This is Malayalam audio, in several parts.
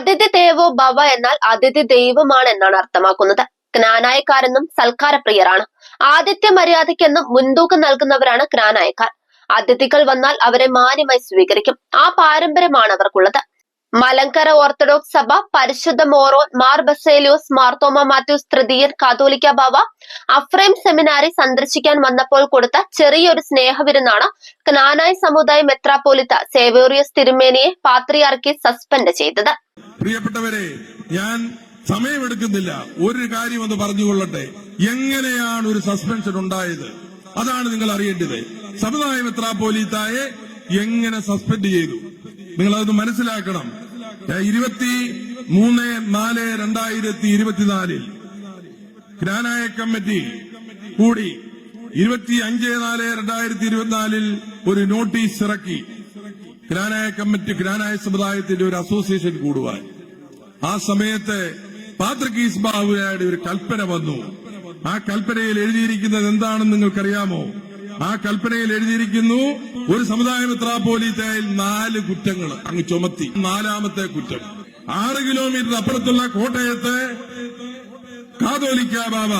അതിഥി ദേവോ ഭവ എന്നാൽ അതിഥി ദൈവമാണ് എന്നാണ് അർത്ഥമാക്കുന്നത്. ജ്ഞാനായക്കാരെന്നും സൽക്കാരപ്രിയരാണ്. ആദിത്യ മര്യാദയ്ക്കെന്നും മുൻതൂക്കം നൽകുന്നവരാണ് ജ്ഞാനായക്കാർ. അതിഥികൾ വന്നാൽ അവരെ മാന്യമായി സ്വീകരിക്കും. ആ പാരമ്പര്യമാണ് അവർക്കുള്ളത്. മലങ്കര ഓർത്തഡോക്സ് സഭ പരിശുദ്ധ മോറോൻ മാർ ബസേലിയോസ് മാർത്തോമ മാത്യൂസ് തൃതീയൻ കാതോലിക്ക ബാവ അഫ്രൈം സെമിനാരി സന്ദർശിക്കാൻ വന്നപ്പോൾ കൊടുത്ത ചെറിയൊരു സ്നേഹവിരുന്നാണ് ക്നാനായ സമുദായ മെത്രാപോലിത്ത സേവേറിയസ് തിരുമേനിയെ പാത്രിയാർക്കി സസ്പെൻഡ് ചെയ്തത്. പ്രിയപ്പെട്ടവരെ ഞാൻ സമയമെടുക്കുന്നില്ല. ഒരു കാര്യം ഒന്ന് പറഞ്ഞുകൊള്ളട്ടെ. എങ്ങനെയാണ് ഒരു സസ്പെൻഷൻ ഉണ്ടായത്? അതാണ് നിങ്ങൾ അറിയേണ്ടത് സമുദായ മെത്രാപോലിത്തായെ എങ്ങനെ സസ്പെൻഡ് ചെയ്തു? നിങ്ങൾ അത് മനസ്സിലാക്കണം ഇരുപത്തി മൂന്ന് നാല് രണ്ടായിരത്തി ഇരുപത്തിനാലിൽ ഗ്രാനായ കമ്മിറ്റി കൂടി ഇരുപത്തി അഞ്ച് നാല് രണ്ടായിരത്തി ഇരുപത്തിനാലിൽ ഒരു നോട്ടീസ് ഇറക്കി. ഗ്രാനായ കമ്മിറ്റി ഗ്രാനായ സമുദായത്തിന്റെ ഒരു അസോസിയേഷൻ കൂടുവാൻ. ആ സമയത്ത് പാത്രകീസ് ബാബുയുടെ ഒരു കൽപ്പന വന്നു. ആ കൽപ്പനയിൽ എഴുതിയിരിക്കുന്നത് എന്താണെന്ന് നിങ്ങൾക്കറിയാമോ? ആ കൽപ്പനയിൽ എഴുതിയിരിക്കുന്നു ഒരു സമുദായ പോലീസായാൽ നാല് കുറ്റങ്ങൾ അങ്ങ് ചുമത്തി. നാലാമത്തെ കുറ്റം. ആറ് കിലോമീറ്റർ അപ്പുറത്തുള്ള കോട്ടയത്ത് കാതോലിക്ക ബാബ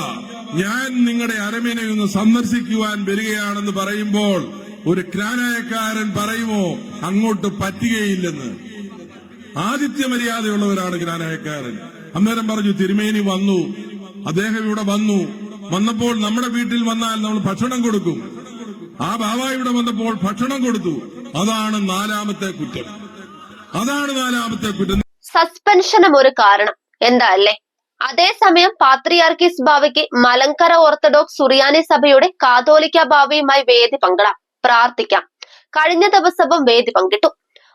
ഞാൻ നിങ്ങളുടെ അരമനെ ഒന്ന് സന്ദർശിക്കുവാൻ വരികയാണെന്ന് പറയുമ്പോൾ ഒരു ക്രാനായക്കാരൻ പറയുമോ അങ്ങോട്ട് പറ്റുകയില്ലെന്ന്? ആദിത്യ മര്യാദയുള്ളവരാണ് ക്രാനായക്കാരൻ. അന്നേരം പറഞ്ഞു തിരുമേനി വന്നു. അദ്ദേഹം ഇവിടെ വന്നു. വന്നപ്പോൾ നമ്മുടെ വീട്ടിൽ വന്നാൽ നമ്മൾ ഭക്ഷണം കൊടുക്കും. ആ ബാബ ഇവിടെ വന്നപ്പോൾ ഭക്ഷണം കൊടുത്തു. അതാണ് നാലാമത്തെ കുറ്റം. അതാണ് നാലാമത്തെ കുറ്റം. സസ്പെൻഷനും ഒരു കാരണം. എന്താ അല്ലേ? അതേസമയം പാത്രിയാർക്കീസ് ബാവയ്ക്ക് മലങ്കര ഓർത്തഡോക്സ് സുറിയാനി സഭയുടെ കാതോലിക്ക ബാവയുമായി വേദി പങ്കിടാം. പ്രാർത്ഥിക്കാം. കഴിഞ്ഞ ദിവസവും വേദി പങ്കിട്ടു.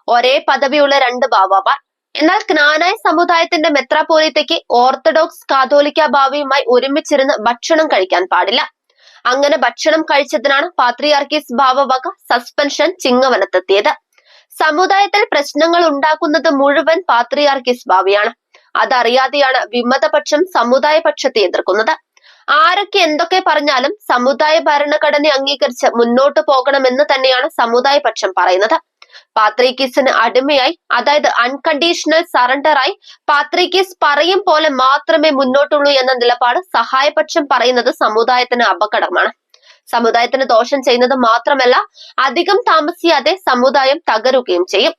ഒരേ പദവിയുള്ള രണ്ട് ബാവമാർ എന്നാൽ ജ്ഞാനായ സമുദായത്തിന്റെ മെത്രാപോലിത്തയ്ക്ക് ഓർത്തഡോക്സ് കാതോലിക്ക ബാവയുമായി ഒരുമിച്ചിരുന്ന് ഭക്ഷണം കഴിക്കാൻ പാടില്ല. അങ്ങനെ ഭക്ഷണം കഴിച്ചതിനാണ് പാത്രിയാർക്കീസ് ഭാവവക സസ്പെൻഷൻ ചിങ്ങവനത്തെത്തിയത്. സമുദായത്തിൽ പ്രശ്നങ്ങൾ ഉണ്ടാക്കുന്നത് മുഴുവൻ പാത്രിയാർക്കീസ് ഭാവിയാണ് അതറിയാതെയാണ് വിമതപക്ഷം സമുദായ പക്ഷത്തെ എതിർക്കുന്നത്. ആരൊക്കെ എന്തൊക്കെ പറഞ്ഞാലും സമുദായ ഭരണഘടന അംഗീകരിച്ച് മുന്നോട്ട് പോകണമെന്ന് തന്നെയാണ് സമുദായ പക്ഷം പറയുന്നത്. പാത്രിക്കീസിന് അടിമയായി. അതായത് അൺകണ്ടീഷണൽ സറണ്ടറായി പാത്രീക്കിസ് പറയും പോലെ മാത്രമേ മുന്നോട്ടുള്ളൂ എന്ന നിലപാട് സഹായപക്ഷം പറയുന്നത് സമുദായത്തിന് അപകടമാണ്. സമുദായത്തിന് ദോഷം ചെയ്യുന്നത് മാത്രമല്ല അധികം താമസിയാതെ സമുദായം തകരുകയും ചെയ്യും.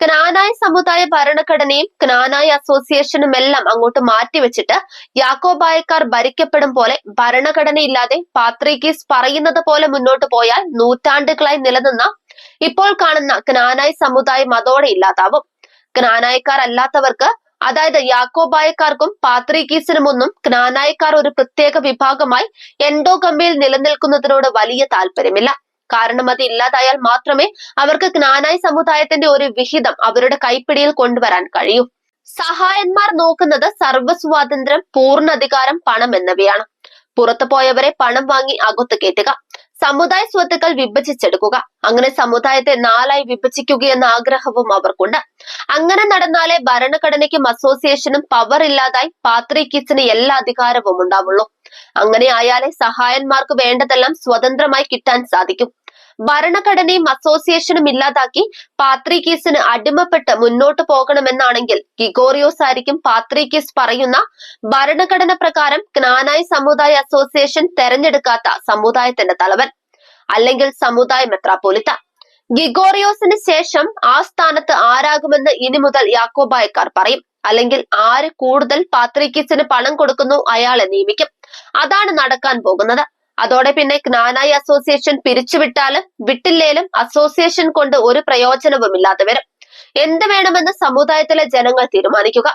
ക്നാനായ സമുദായ ഭരണഘടനയും ക്നാനായ അസോസിയേഷനും എല്ലാം അങ്ങോട്ട് മാറ്റിവെച്ചിട്ട് യാക്കോബായക്കാർ ഭരിക്കപ്പെടും പോലെ ഭരണഘടനയില്ലാതെ പാത്രീക്കീസ് പറയുന്നത് പോലെ മുന്നോട്ട് പോയാൽ നൂറ്റാണ്ടുകളായി നിലനിന്ന ഇപ്പോൾ കാണുന്ന ജ്ഞാനായ സമുദായം അതോടെ ഇല്ലാതാവും. ജ്ഞാനായക്കാർ അല്ലാത്തവർക്ക് അതായത് യാക്കോബായക്കാർക്കും പാത്രികീസിനുമൊന്നും ജ്ഞാനായക്കാർ ഒരു പ്രത്യേക വിഭാഗമായി എൻഡോ എൻഡോഗമ്മിയിൽ നിലനിൽക്കുന്നതിനോട് വലിയ താല്പര്യമില്ല. കാരണം അത് ഇല്ലാതായാൽ മാത്രമേ അവർക്ക് ജ്ഞാനായ സമുദായത്തിന്റെ ഒരു വിഹിതം അവരുടെ കൈപ്പിടിയിൽ കൊണ്ടുവരാൻ കഴിയൂ. സഹായന്മാർ നോക്കുന്നത് സർവസ്വാതന്ത്ര്യം പൂർണ അധികാരം പണം എന്നിവയാണ്. പുറത്തു പോയവരെ പണം വാങ്ങി അകത്ത് കയറ്റുക. സമുദായ സ്വത്തുക്കൾ വിഭജിച്ചെടുക്കുക. അങ്ങനെ സമുദായത്തെ നാലായി വിഭജിക്കുകയെന്ന ആഗ്രഹവും അവർക്കുണ്ട്. അങ്ങനെ നടന്നാലേ ഭരണഘടനയ്ക്കും അസോസിയേഷനും പവർ ഇല്ലാതായി പാത്രിക്കിസിന് എല്ലാ അധികാരവും ഉണ്ടാവുള്ളൂ. അങ്ങനെ ആയാലേ സഹായന്മാർക്ക് വേണ്ടതെല്ലാം സ്വതന്ത്രമായി കിട്ടാൻ സാധിക്കും. ഭരണഘടനയും അസോസിയേഷനും ഇല്ലാതാക്കി പാത്രിക്കീസിന് അടിമപ്പെട്ട് മുന്നോട്ട് പോകണമെന്നാണെങ്കിൽ ഗിഗോറിയോസ് ആയിരിക്കും പാത്രിക്കീസ് പറയുന്ന ഭരണഘടന പ്രകാരം ജ്ഞാനായ സമുദായ അസോസിയേഷൻ തെരഞ്ഞെടുക്കാത്ത സമുദായത്തിന്റെ തലവൻ അല്ലെങ്കിൽ സമുദായ മെത്രാപോലിത്ത ഗിഗോറിയോസിന് ശേഷം ആ സ്ഥാനത്ത് ആരാകുമെന്ന് ഇനി മുതൽ യാക്കോബായക്കാർ പറയും. അല്ലെങ്കിൽ ആര് കൂടുതൽ പാത്രിക്കീസിന് പണം കൊടുക്കുന്നു അയാളെ നിയമിക്കും. അതാണ് നടക്കാൻ പോകുന്നത്. അതോടെ പിന്നെ ജ്ഞാനായി അസോസിയേഷൻ പിരിച്ചുവിട്ടാലും വിട്ടില്ലേലും അസോസിയേഷൻ കൊണ്ട് ഒരു പ്രയോജനവുമില്ലാതെ വരും. എന്ത് വേണമെന്ന് സമുദായത്തിലെ ജനങ്ങൾ തീരുമാനിക്കുക.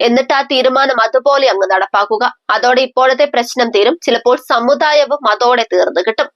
എന്നിട്ട് ആ തീരുമാനം അതുപോലെ അങ്ങ് നടപ്പാക്കുക. അതോടെ ഇപ്പോഴത്തെ പ്രശ്നം തീരും. ചിലപ്പോൾ സമുദായവും അതോടെ തീർന്നു കിട്ടും.